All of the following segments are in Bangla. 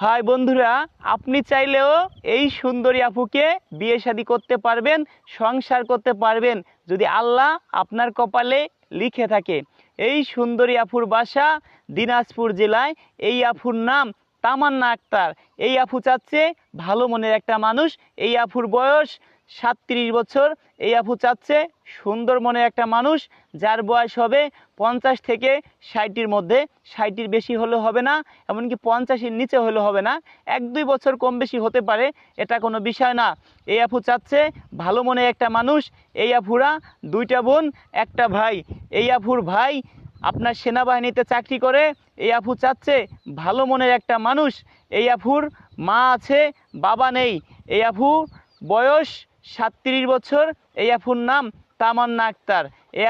হাই বন্ধুরা, আপনি চাইলেও এই সুন্দরী আপুকে বিয়ে শাদী করতে পারবেন, সংসার করতে পারবেন, যদি আল্লাহ আপনার কপালে লিখে থাকে। এই সুন্দরী আফুর বাসা দিনাজপুর জেলায়, এই আফুর নাম তামান্না আক্তার। এই আফু চাচ্ছে ভালো মনের একটা মানুষ, এই আফুর বয়স সাতত্রিশ বছর। এই আফু চাচ্ছে সুন্দর মনের একটা মানুষ, যার বয়স হবে পঞ্চাশ থেকে ষাটটির মধ্যে। ষাটটির বেশি হলে হবে না, এমনকি পঞ্চাশের নিচে হলে হবে না। এক দুই বছর কম বেশি হতে পারে, এটা কোনো বিষয় না। এই আফু চাচ্ছে ভালো মনের একটা মানুষ, এই আফুরা দুইটা বোন, একটা ভাই। এই আফুর ভাই আপনার সেনাবাহিনীতে চাকরি করে, এই আফু চাচ্ছে ভালো মনের একটা মানুষ। এই আফুর মা আছে, বাবা নেই। এই আফু বয়স সাতত্রিশ বছর এই আফুর নাম তামান্না আক্তার।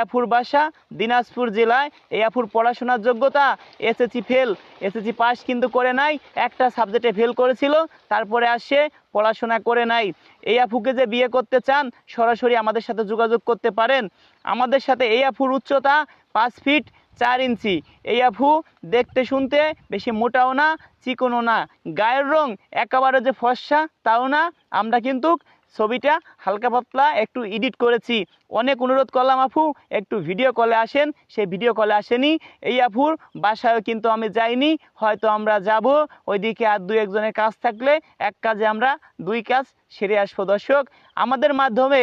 আফুর বাসা দিনাজপুর জেলায়। আফুর পড়াশোনার যোগ্যতা, এসএসসি ফেল এসএসসি পাস কিন্তু করে নাই, একটা সাবজেক্টে ফেল করেছিল, তারপরে আসে পড়াশোনা করে নাই। এই আফুকে যে বিয়ে করতে চান, সরাসরি আমাদের সাথে যোগাযোগ করতে পারেন। আমাদের সাথে এই আফুর উচ্চতা পাঁচ ফিট চার ইঞ্চি। এই আফু দেখতে শুনতে বেশি মোটাও না, চিকনও না। গায়ের রং একেবারে যে ফর্সা, তাও না। আমরা কিন্তু ছবিটা হালকা পাতলা, একটু এডিট করেছি। অনেক অনুরোধ করলাম আফু একটু ভিডিও কলে আসেন। সেই ভিডিও কলে আসেনি। এই আফুর বাসায়ও কিন্তু আমি যাইনি, হয়তো আমরা যাব। ওইদিকে আর দু একজনের কাজ থাকলে এক কাজে আমরা দুই কাজ সেরে আসব। দর্শক, আমাদের মাধ্যমে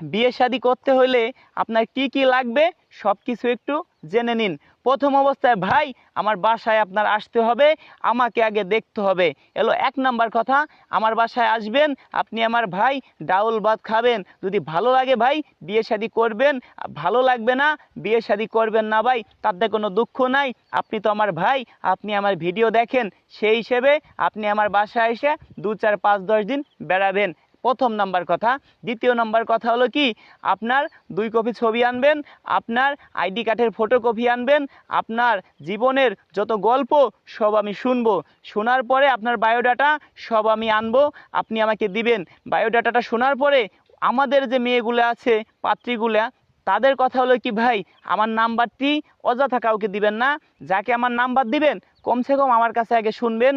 বিয়ে শাদি করতে হলে আপনার কি কি লাগবে সব কিছু একটু জেনে নিন। প্রথম অবস্থায়, ভাই, আমার বাসায় আপনার আসতে হবে, আমাকে আগে দেখতে হবে। এলো এক নাম্বার কথা, আমার বাসায় আসবেন, আপনি আমার ভাই, ডাউল ভাত খাবেন। যদি ভালো লাগে ভাই, বিয়ে শাদি করবেন। ভালো লাগবে না, বিয়ে শাদি করবেন না ভাই, তাতে কোনো দুঃখ নাই। আপনি তো আমার ভাই, আপনি আমার ভিডিও দেখেন। সেই হিসেবে আপনি আমার বাসায় এসে দু, চার, পাঁচ, দশ দিন বেড়াবেন। প্রথম নাম্বার কথা। দ্বিতীয় নাম্বার কথা হলো কি? আপনার দুই কপি ছবি আনবেন, আপনার আইডি কার্ডের ফটোকপি আনবেন, আপনার জীবনের যত গল্প সব আমি শুনব। শোনার পরে আপনার বায়োডাটা সব আমি আনব, আপনি আমাকে দিবেন। বায়োডাটাটা শোনার পরে আমাদের যে মেয়েগুলো আছে, পাত্রীগুলা, তাদের কথা হলো কি ভাই, আমার নাম্বারটি অযথা কাউকে দিবেন না। যাকে আমার নাম্বার দিবেন, কমসে কম আমার কাছে আগে শুনবেন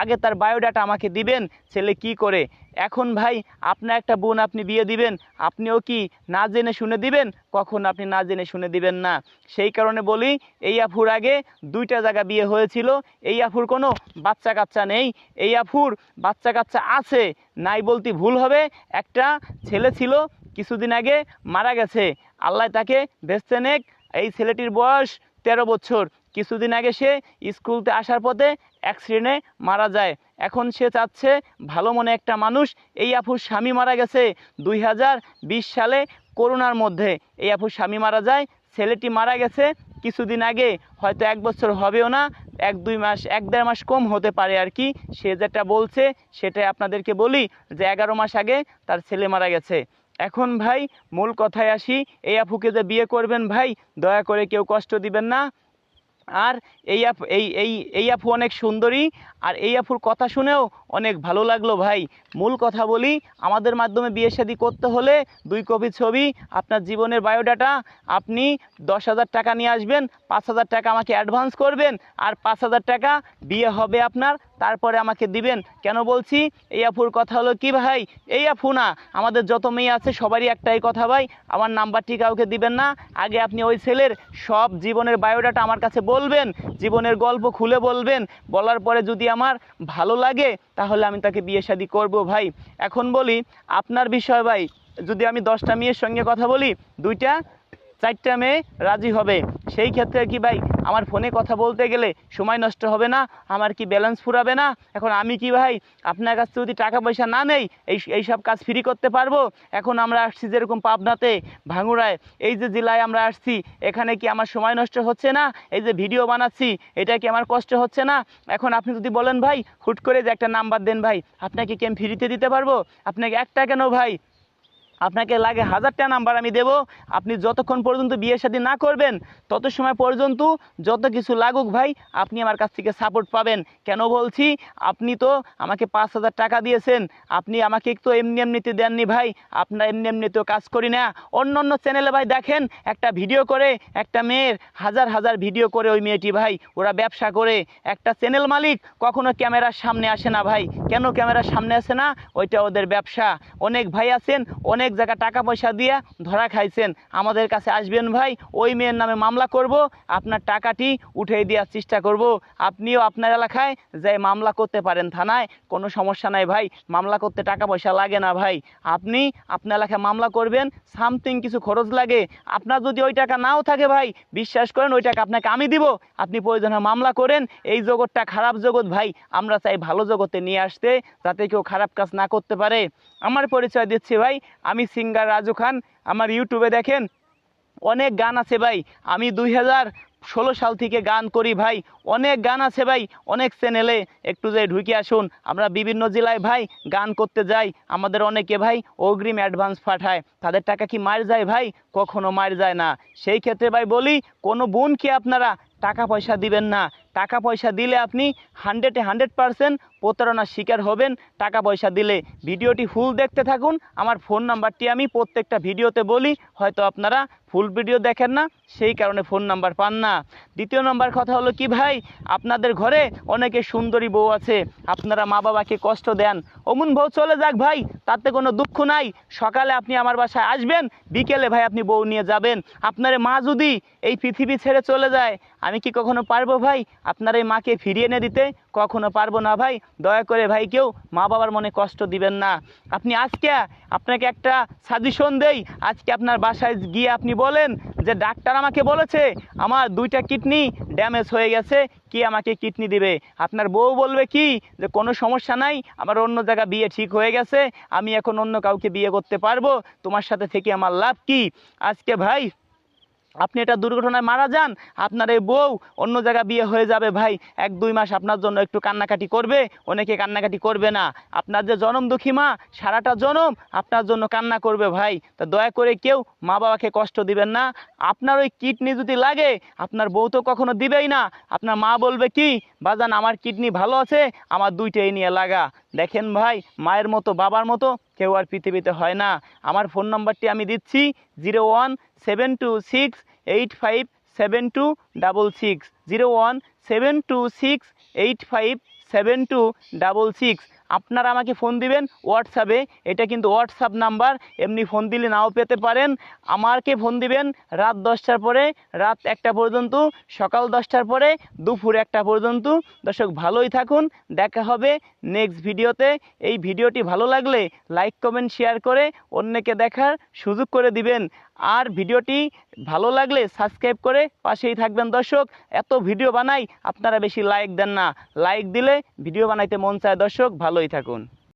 আগে তার বায়োডাটা আমাকে দিবেন, ছেলে কি করে? এখন ভাই, আপনার একটা বোন আপনি বিয়ে দিবেন, আপনিও কি না জেনে শুনে দিবেন? কখন আপনি না জেনে শুনে দিবেন না। সেই কারণে বলি, এই আফুর আগে দুইটা জায়গা বিয়ে হয়েছিল। এই আফুর কোনো বাচ্চা কাচ্চা নেই। এই আফুর বাচ্চা কাচ্চা আছে, নাই বলতে ভুল হবে। একটা ছেলে ছিল, কিছুদিন আগে মারা গেছে। আল্লাহ তাকে বেচতে নেক। এই ছেলেটির বয়স তেরো বছর। কিছুদিন আগে সে স্কুলতে আসার পথে অ্যাক্সিডেন্টে মারা যায়। এখন সে চাচ্ছে ভালো মনে একটা মানুষ, এই আপুর স্বামী মারা গেছে দুই হাজার বিশ সালে করোনার মধ্যে। এই আপুর স্বামী মারা যায়, ছেলেটি মারা গেছে কিছুদিন আগে। হয়তো এক বছর হবেও না, এক, দুই মাস, এক দেড় মাস কম হতে পারে আর কি। সে যেটা বলছে সেটাই আপনাদেরকে বলি যে এগারো মাস আগে তার ছেলে মারা গেছে। এখন ভাই মূল কথায় আসি, এই আপুকে যে বিয়ে করবেন ভাই, দয়া করে কেউ কষ্ট দিবেন না। আর এই আপ, এই এই এই আপু অনেক সুন্দরী, আর এই আপুর কথা শুনেও অনেক ভালো লাগল ভাই। মূল কথা বলি, আমাদের মাধ্যমে বিয়ে শাদি করতে হলে দুই কপি ছবি, আপনার জীবনের বায়োডাটা, আপনি দশ হাজার টাকা নিয়ে আসবেন, পাঁচ হাজার টাকা আমাকে অ্যাডভান্স করবেন, আর পাঁচ হাজার টাকা বিয়ে হবে আপনার তারপরে আমাকে দিবেন। কেন বলছি? এই আফুর কথা হলো কি ভাই? এই আপু না, আমাদের যত মেয়ে আছে সবারই একটাই কথা ভাই, আমার নাম্বারটি কাউকে দিবেন না। আগে আপনি ওই ছেলের সব জীবনের বায়োডাটা আমার কাছে বলবেন, জীবনের গল্প খুলে বলবেন। বলার পরে যদি আমার ভালো লাগে, তাহলে আমি তাকে বিয়ে শাদি করব ভাই। এখন বলি, আপনার বিষয় ভাই, যদি আমি দশটা মেয়ের সঙ্গে কথা বলি, দুইটা চারটা মেয়ে রাজি হবে। সেই ক্ষেত্রে কি ভাই, আমার ফোনে কথা বলতে গেলে সময় নষ্ট হবে না? আমার কি ব্যালেন্স ফুরাবে না? এখন আমি কি ভাই, আপনার কাছ থেকে যদি টাকা পয়সা না নেই, এই এই সব কাজ ফ্রি করতে পারব? এখন আমরা আসছি যেরকম পাবনাতে ভাঙুড়ায় এই যে জেলায় আমরা আসছি, এখানে কি আমার সময় নষ্ট হচ্ছে না? এই যে ভিডিও বানাচ্ছি, এটা কি আমার কষ্ট হচ্ছে না? এখন আপনি যদি বলেন ভাই, হুট করে যে একটা নাম্বার দেন ভাই, আপনাকে কি আমি ফ্রিতে দিতে পারব? আপনাকে একটা কেন ভাই? আপনাকে লাগে হাজারটা নাম্বার আমি দেব। আপনি যতক্ষণ পর্যন্ত বিয়ে শাদী না করবেন, তত সময় পর্যন্ত যত কিছু লাগুক ভাই, আপনি আমার কাছ থেকে সাপোর্ট পাবেন। কেন বলছি? আপনি তো আমাকে পাঁচ হাজার টাকা দিয়েছেন। আপনি আমাকে তো এমনি এমনিতে দেননি ভাই। আপনার এমনি এমনিতেও কাজ করি না। অন্য অন্য চ্যানেলে ভাই দেখেন, একটা ভিডিও করে, একটা মেয়ের হাজার হাজার ভিডিও করে ওই মেয়েটি ভাই। ওরা ব্যবসা করে। একটা চ্যানেল মালিক কখনো ক্যামেরার সামনে আসে না ভাই। কেন ক্যামেরার সামনে আসে না? ওইটা ওদের ব্যবসা। অনেক ভাই আছেন, অনেক জায়গা টাকা পয়সা দিয়ে ধরা খাইছেন। আমাদের কাছে আসবেন ভাই, ওই মেয়ের নামে মামলা করব, আপনার টাকাটি উঠিয়ে দেওয়ার চেষ্টা করব। আপনিও আপনার এলাকায় যে মামলা করতে পারেন থানায়, কোনো সমস্যা নাই ভাই, মামলা করতে টাকা পয়সা লাগে না ভাই। আপনি আপনার এলাকায় মামলা করবেন, সামথিং কিছু খরচ লাগে। আপনার যদি ওই টাকা নাও থাকে ভাই, বিশ্বাস করেন ওই টাকা আপনাকে আমি দিব। আপনি প্রয়োজন মামলা করেন, এই জগৎটা খারাপ জগৎ ভাই, আমরা চাই ভালো জগতে নিয়ে আসতে, যাতে কেউ খারাপ কাজ না করতে পারে। আমার পরিচয় দিচ্ছি ভাই, আমি সিঙ্গার রাজু খান, আমার ইউটিউবে দেখেন, অনেক গান আছে ভাই। আমি দুই ষোলো সাল থেকে গান করি ভাই। অনেক গান আছে ভাই, অনেক চ্যানেলে একটু যে ঢুকে আসুন, আমরা বিভিন্ন জেলায় ভাই গান করতে যাই। আমাদের অনেকে ভাই অগ্রিম অ্যাডভান্স পাঠায়। তাদের টাকা কি মার যায় ভাই? কখনো মার যায় না। সেই ক্ষেত্রে ভাই বলি, কোনো বোনকে আপনারা টাকা পয়সা দিবেন না। টাকা পয়সা দিলে আপনি হান্ড্রেডে হান্ড্রেড পারসেন্ট প্রতারণার শিকার হবেন। টাকা পয়সা দিলে ভিডিওটি ফুল দেখতে থাকুন। আমার ফোন নাম্বারটি আমি প্রত্যেকটা ভিডিওতে বলি, হয়তো আপনারা ফুল ভিডিও দেখেন না, সেই কারণে ফোন নাম্বার পান না। দ্বিতীয় নাম্বার কথা হলো কি ভাই? আপনাদের ঘরে অনেকে সুন্দরী বউ আছে, আপনারা মা বাবাকে কষ্ট দেন। অমন বউ, চলে যাক ভাই, তাতে কোনো দুঃখ নাই। সকালে আপনি আমার বাসায় আসবেন, বিকেলে ভাই আপনি বউ নিয়ে যাবেন। আপনার মা যদি এই পৃথিবী ছেড়ে চলে যায়, আমি কি কখনো পারব ভাই? আপনার এই মাকে ফিরিয়ে এনে দিতে কখনো পারব না ভাই। দয়া করে ভাই কেউ মা বাবার মনে কষ্ট দিবেন না। আপনি আজকে আপনাকে একটা সাজেশন দেই। আজকে আপনার বাসায় গিয়ে আপনি বলেন যে, ডাক্তার আমাকে বলেছে আমার দুইটা কিডনি ড্যামেজ হয়ে গেছে। কি আমাকে কিডনি দিবে? আপনার বউ বলবে কি যে, কোনো সমস্যা নাই, আমার অন্য জায়গা বিয়ে ঠিক হয়ে গেছে। আমি এখন অন্য কাউকে বিয়ে করতে পারব। তোমার সাথে থেকে আমার লাভ কি? আজকে ভাই আপনি এটা দুর্ঘটনায় মারা যান, আপনার এই বউ অন্য জায়গায় বিয়ে হয়ে যাবে ভাই। এক, দুই মাস আপনার জন্য একটু কান্নাকাটি করবে, অনেকে কান্নাকাটি করবে না। আপনার যে জনম দুঃখী মা, সারাটা জনম আপনার জন্য কান্না করবে ভাই। তা দয়া করে কেউ মা বাবাকে কষ্ট দিবেন না। আপনার ওই কিডনি যদি লাগে, আপনার বউ তো কখনো দিবেই না। আপনার মা বলবে কি, বাজান, আমার কিডনি ভালো আছে, আমার দুইটাই নিয়ে লাগা। দেখেন ভাই, মায়ের মতো, বাবার মতো কেউ আর পৃথিবীতে হয় না। আমার ফোন নাম্বারটি আমি দিচ্ছি, zero one seven two six eight five seven two double six zero one seven two six eight five seven two double six আপনারা আমাকে ফোন দিবেন হোয়াটসঅ্যাপে এটা কিন্তু হোয়াটসঅ্যাপ নাম্বার এমনি ফোন দিলে নাও পেতে পারেন। আমাকে ফোন দিবেন রাত দশটার পরে, রাত একটা পর্যন্ত, সকাল দশটার পরে, দুপুর একটা পর্যন্ত। দর্শক, ভালোই থাকুন, দেখা হবে নেক্সট ভিডিওতে। এই ভিডিওটি ভালো লাগলে লাইক কমেন্ট শেয়ার করে অন্যকে দেখার সুযোগ করে দিবেন। আর ভিডিওটি ভালো লাগলে সাবস্ক্রাইব করে পাশেই থাকবেন দর্শক। এত ভিডিও বানাই আপনারা বেশি লাইক দেন না। লাইক দিলে ভিডিও বানাইতে মন চায় দর্শক, ভালোই থাকুন।